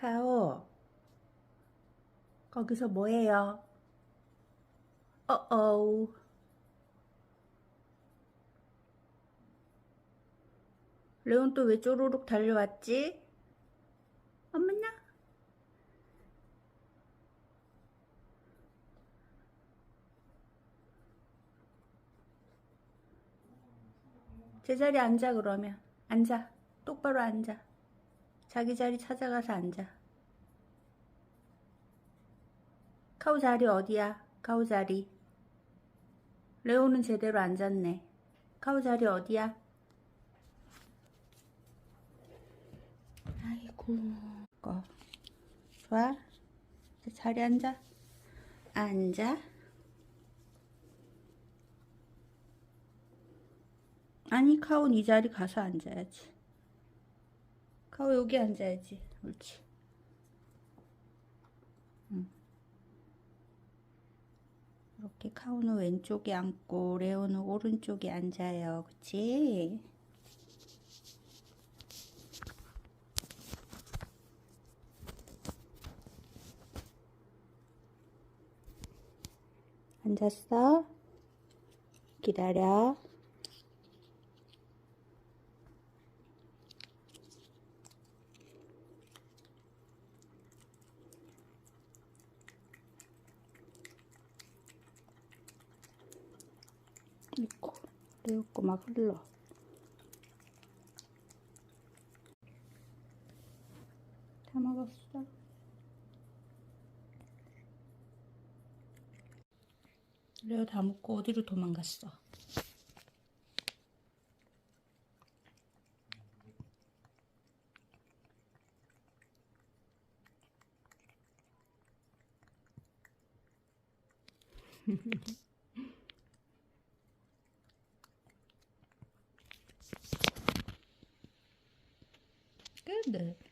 카오, 거기서 뭐해요? 어어우. 레온 또 왜 쪼르륵 달려왔지? 어머나. 제자리에 앉아 그러면 앉아 똑바로 앉아 자기 자리 찾아가서 앉아. 카우 자리 어디야? 카우 자리. 레오는 제대로 앉았네. 카우 자리 어디야? 아이고. 거. 좋아? 자리 앉아. 앉아. 아니 카온 이 자리 가서 앉아야지 카오 여기 앉아야지 옳지 응. 이렇게 카오는 왼쪽에 앉고 레오는 오른쪽에 앉아요 그치? 앉았어? 기다려 있고 내었고 막 흘러. 다 먹었어. 레오 다 먹고 어디로 도망갔어 good